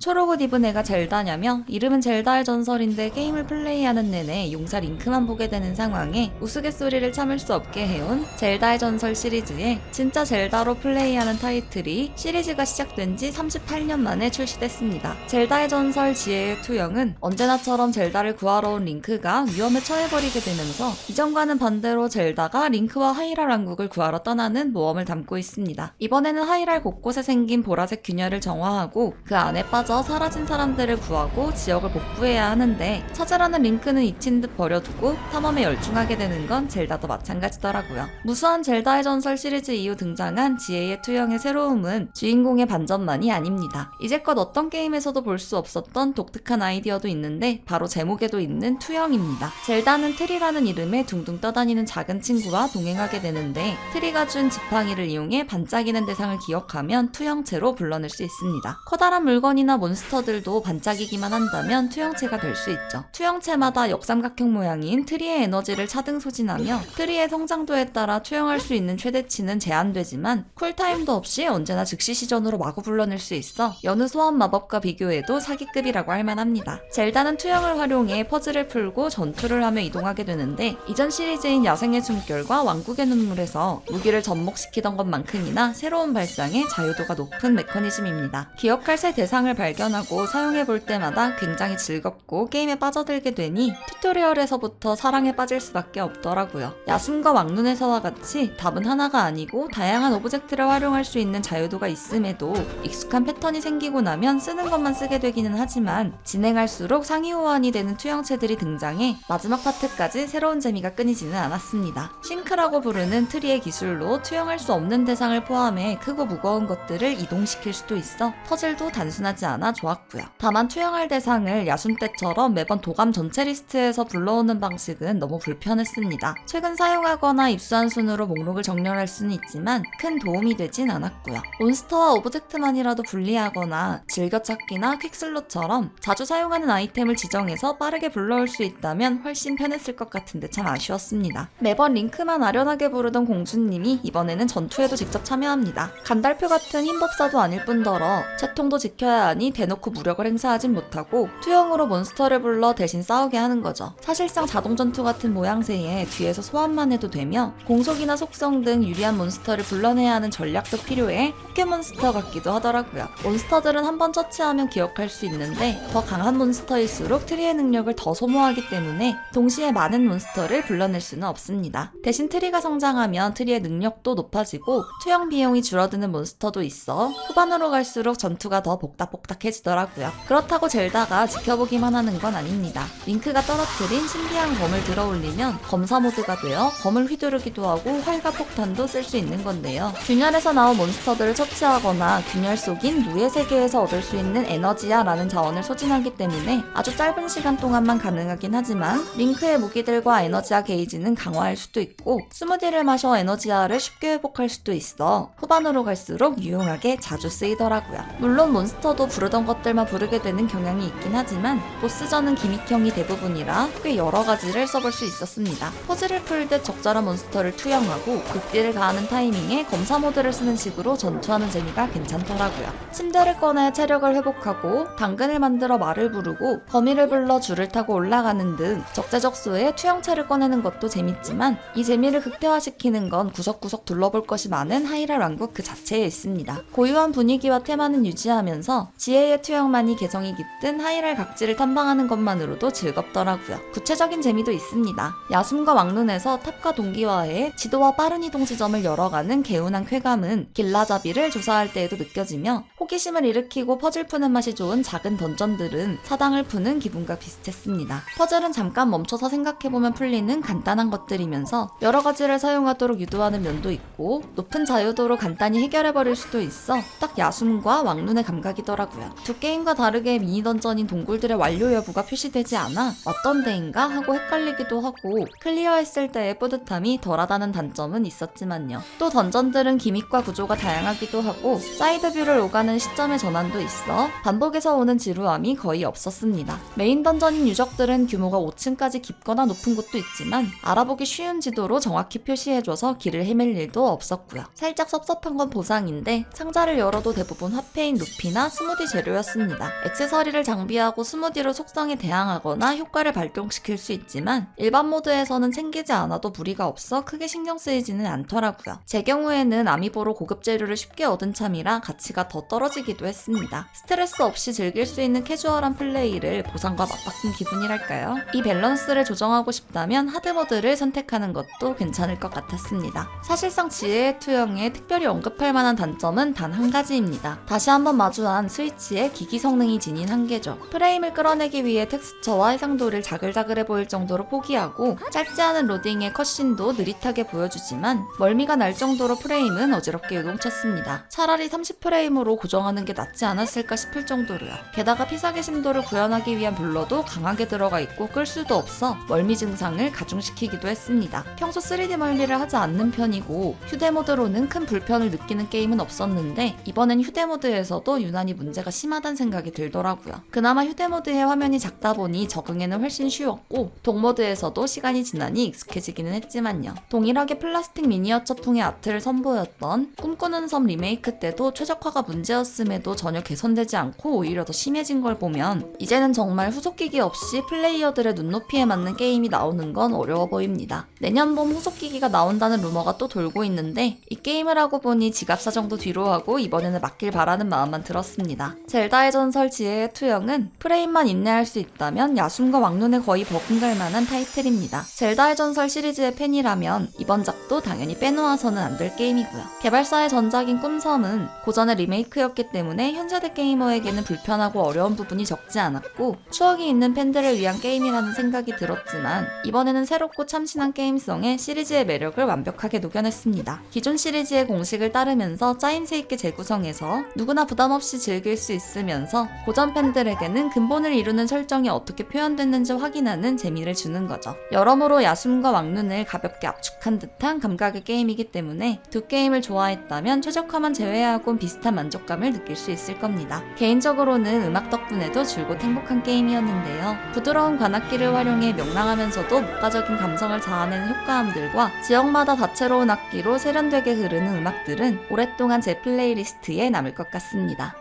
초록 옷 입은 애가 젤다냐며 이름은 젤다의 전설인데 게임을 플레이하는 내내 용사 링크만 보게 되는 상황에 우스갯소리를 참을 수 없게 해온 젤다의 전설 시리즈에 진짜 젤다로 플레이하는 타이틀이 시리즈가 시작된 지 38년 만에 출시됐습니다. 젤다의 전설 지혜의 투영은 언제나처럼 젤다를 구하러 온 링크가 위험에 처해버리게 되면서 이전과는 반대로 젤다가 링크와 하이랄 왕국을 구하러 떠나는 모험을 담고 있습니다. 이번에는 하이랄 곳곳에 생긴 보라색 균열을 정화하고 그 안에 빠져 사라진 사람들을 구하고 지역을 복구해야 하는데 찾으라는 링크는 잊힌 듯 버려두고 탐험에 열중하게 되는 건 젤다도 마찬가지더라고요. 무수한 젤다의 전설 시리즈 이후 등장한 지혜의 투영의 새로움은 주인공의 반전만이 아닙니다. 이제껏 어떤 게임에서도 볼 수 없었던 독특한 아이디어도 있는데 바로 제목에도 있는 투영입니다. 젤다는 트리라는 이름에 둥둥 떠다니는 작은 친구와 동행하게 되는데 트리가 준 지팡이를 이용해 반짝이는 대상을 기억하면 투영체로 불러낼 수 있습니다. 커다란 물건이나 몬스터들도 반짝이기만 한다면 투영체가 될 수 있죠. 투영체마다 역삼각형 모양인 트리의 에너지를 차등 소진하며 트리의 성장도에 따라 투영할 수 있는 최대치는 제한되지만 쿨타임도 없이 언제나 즉시 시전으로 마구 불러낼 수 있어 여느 소환 마법과 비교해도 사기급이라고 할 만합니다. 젤다는 투영을 활용해 퍼즐을 풀고 전투를 하며 이동하게 되는데 이전 시리즈인 야생의 숨결과 왕국의 눈물에서 무기를 접목시키던 것만큼이나 새로운 발상에 자유도가 높은 메커니즘입니다. 기억할 새 대상을 발 견하고 사용해 볼 때마다 굉장히 즐겁고 게임에 빠져들게 되니 튜토리얼에서부터 사랑에 빠질 수밖에 없더라고요. 야숨과 왕눈에서와 같이 답은 하나가 아니고 다양한 오브젝트를 활용할 수 있는 자유도가 있음에도 익숙한 패턴이 생기고 나면 쓰는 것만 쓰게 되기는 하지만 진행할수록 상위 호환이 되는 투영체들이 등장해 마지막 파트까지 새로운 재미가 끊이지는 않았습니다. 싱크라고 부르는 트리의 기술로 투영할 수 없는 대상을 포함해 크고 무거운 것들을 이동시킬 수도 있어 퍼즐도 단순하지 않아 좋았고요. 다만 투영할 대상을 야숨 때처럼 매번 도감 전체 리스트에서 불러오는 방식은 너무 불편했습니다. 최근 사용하거나 입수한 순으로 목록을 정렬할 수는 있지만 큰 도움이 되진 않았고요. 몬스터와 오브젝트만이라도 분리하거나 즐겨찾기나 퀵슬롯처럼 자주 사용하는 아이템을 지정해서 빠르게 불러올 수 있다면 훨씬 편했을 것 같은데 참 아쉬웠습니다. 매번 링크만 아련하게 부르던 공주님이 이번에는 전투에도 직접 참여합니다. 간달표 같은 흰법사도 아닐 뿐더러 채통도 지켜야 하니 대놓고 무력을 행사하진 못하고 투영으로 몬스터를 불러 대신 싸우게 하는 거죠. 사실상 자동 전투 같은 모양새에 뒤에서 소환만 해도 되며 공속이나 속성 등 유리한 몬스터를 불러내야 하는 전략도 필요해 포켓몬스터 같기도 하더라고요. 몬스터들은 한번 처치하면 기억할 수 있는데 더 강한 몬스터일수록 트리의 능력을 더 소모하기 때문에 동시에 많은 몬스터를 불러낼 수는 없습니다. 대신 트리가 성장하면 트리의 능력도 높아지고 투영 비용이 줄어드는 몬스터도 있어 후반으로 갈수록 전투가 더 복닥복닥 해지더라고요. 그렇다고 젤다가 지켜보기만 하는 건 아닙니다. 링크가 떨어뜨린 신비한 검을 들어 올리면 검사 모드가 되어 검을 휘두르기도 하고 활과 폭탄도 쓸 수 있는 건데요. 균열에서 나온 몬스터들을 처치하거나 균열 속인 무의 세계에서 얻을 수 있는 에너지야라는 자원을 소진하기 때문에 아주 짧은 시간 동안만 가능하긴 하지만 링크의 무기들과 에너지아 게이지는 강화할 수도 있고 스무디를 마셔 에너지아를 쉽게 회복할 수도 있어 후반으로 갈수록 유용하게 자주 쓰이더라고요. 물론 몬스터도 부 르던 것들만 부르게 되는 경향이 있긴 하지만 보스전은 기믹형이 대부분이라 꽤 여러 가지를 써볼 수 있었습니다. 퍼즐을 풀 듯 적절한 몬스터를 투영하고 극딜을 가하는 타이밍에 검사 모드를 쓰는 식으로 전투하는 재미가 괜찮더라고요. 침대를 꺼내 체력을 회복하고 당근을 만들어 말을 부르고 거미를 불러 줄을 타고 올라가는 등 적재적소에 투영체를 꺼내는 것도 재밌지만 이 재미를 극대화시키는 건 구석구석 둘러볼 것이 많은 하이랄 왕국 그 자체에 있습니다. 고유한 분위기와 테마는 유지하면서 지 혜의 투영만이 개성이 깃든 하이랄 각지를 탐방하는 것만으로도 즐겁더라고요. 구체적인 재미도 있습니다. 야숨과 왕눈에서 탑과 동기화해 지도와 빠른 이동 지점을 열어가는 개운한 쾌감은 길라잡이를 조사할 때에도 느껴지며 호기심을 일으키고 퍼즐 푸는 맛이 좋은 작은 던전들은 사당을 푸는 기분과 비슷했습니다. 퍼즐은 잠깐 멈춰서 생각해보면 풀리는 간단한 것들이면서 여러 가지를 사용하도록 유도하는 면도 있고 높은 자유도로 간단히 해결해버릴 수도 있어 딱 야숨과 왕눈의 감각이더라고요. 두 게임과 다르게 미니 던전인 동굴들의 완료 여부가 표시되지 않아 어떤 데인가 하고 헷갈리기도 하고 클리어했을 때의 뿌듯함이 덜하다는 단점은 있었지만요. 또 던전들은 기믹과 구조가 다양하기도 하고 사이드 뷰를 오가는 시점의 전환도 있어 반복해서 오는 지루함이 거의 없었습니다. 메인 던전인 유적들은 규모가 5층까지 깊거나 높은 곳도 있지만 알아보기 쉬운 지도로 정확히 표시해줘서 길을 헤맬 일도 없었고요. 살짝 섭섭한 건 보상인데 상자를 열어도 대부분 화폐인 루피나 스무디 재료였습니다. 액세서리를 장비하고 스무디로 속성이 다양하거나 효과를 발동시킬 수 있지만 일반 모드에서는 챙기지 않아도 무리가 없어 크게 신경 쓰이지는 않더라고요. 제 경우에는 아미보로 고급 재료를 쉽게 얻은 참이라 가치가 더 떨어지기도 했습니다. 스트레스 없이 즐길 수 있는 캐주얼한 플레이를 보상과 맞바꾼 기분이랄까요? 이 밸런스를 조정하고 싶다면 하드모드를 선택하는 것도 괜찮을 것 같았습니다. 사실상 지혜의 투영에 특별히 언급할 만한 단점은 단 한 가지입니다. 다시 한번 마주한 스위치 의 기기 성능이 지닌 한계죠. 프레임을 끌어내기 위해 텍스처와 해상도를 자글자글해 보일 정도로 포기하고 짧지 않은 로딩의 컷신도 느릿하게 보여주지만 멀미가 날 정도로 프레임은 어지럽게 요동쳤습니다. 차라리 30프레임으로 고정하는 게 낫지 않았을까 싶을 정도로요. 게다가 피사계 심도를 구현하기 위한 블러도 강하게 들어가 있고 끌 수도 없어 멀미 증상을 가중시키기도 했습니다. 평소 3D 멀미를 하지 않는 편이고 휴대모드로는 큰 불편을 느끼는 게임은 없었는데 이번엔 휴대모드에서도 유난히 문제가 심하단 생각이 들더라고요. 그나마 휴대모드의 화면이 작다 보니 적응에는 훨씬 쉬웠고 동모드에서도 시간이 지나니 익숙해지기는 했지만요. 동일하게 플라스틱 미니어처 풍의 아트를 선보였던 꿈꾸는 섬 리메이크 때도 최적화가 문제였음에도 전혀 개선되지 않고 오히려 더 심해진 걸 보면 이제는 정말 후속기기 없이 플레이어들의 눈높이에 맞는 게임이 나오는 건 어려워 보입니다. 내년 봄 후속기기가 나온다는 루머가 또 돌고 있는데 이 게임을 하고 보니 지갑 사정도 뒤로 하고 이번에는 맞길 바라는 마음만 들었습니다. 젤다의 전설 지혜의 투영은 프레임만 인내할 수 있다면 야숨과 왕눈에 거의 버금갈 만한 타이틀입니다. 젤다의 전설 시리즈의 팬이라면 이번 작도 당연히 빼놓아서는 안 될 게임이고요. 개발사의 전작인 꿈섬은 고전의 리메이크였기 때문에 현세대 게이머에게는 불편하고 어려운 부분이 적지 않았고 추억이 있는 팬들을 위한 게임이라는 생각이 들었지만 이번에는 새롭고 참신한 게임성에 시리즈의 매력을 완벽하게 녹여냈습니다. 기존 시리즈의 공식을 따르면서 짜임새 있게 재구성해서 누구나 부담 없이 즐길 수 있으면서 고전 팬들에게는 근본을 이루는 설정이 어떻게 표현됐는지 확인하는 재미를 주는 거죠. 여러모로 야숨과 왕눈을 가볍게 압축한 듯한 감각의 게임이기 때문에 두 게임을 좋아했다면 최적화만 제외하곤 비슷한 만족감을 느낄 수 있을 겁니다. 개인적으로는 음악 덕분에도 줄곧 행복한 게임이었는데요. 부드러운 관악기를 활용해 명랑하면서도 목가적인 감성을 자아내는 효과음들과 지역마다 다채로운 악기로 세련되게 흐르는 음악들은 오랫동안 제 플레이리스트에 남을 것 같습니다.